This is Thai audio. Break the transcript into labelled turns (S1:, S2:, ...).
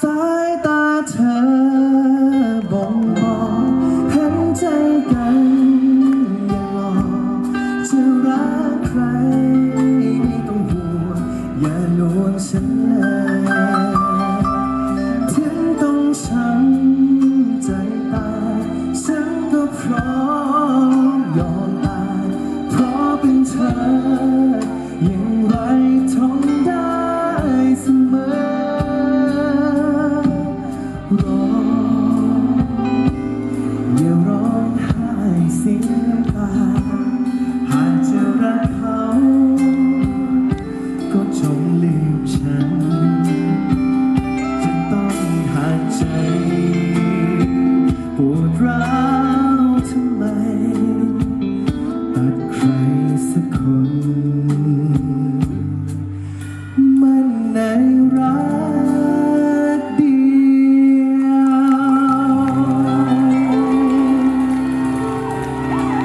S1: สายตาเธอบ่งบอกเห็นใจกันอย่าหอกจะรักใครไม่ต้องห่วงอย่าลวงฉันเลยถึงต้องช้ำใจตายฉันก็พร้อมยอมตายเพราะเป็นเธอ ร้องอย่าร้องไห้เสียน้ตาหากจะรักเขาก็จงลืมฉัน จะต้องหาใจปวดร้าวทำไมตัดใคร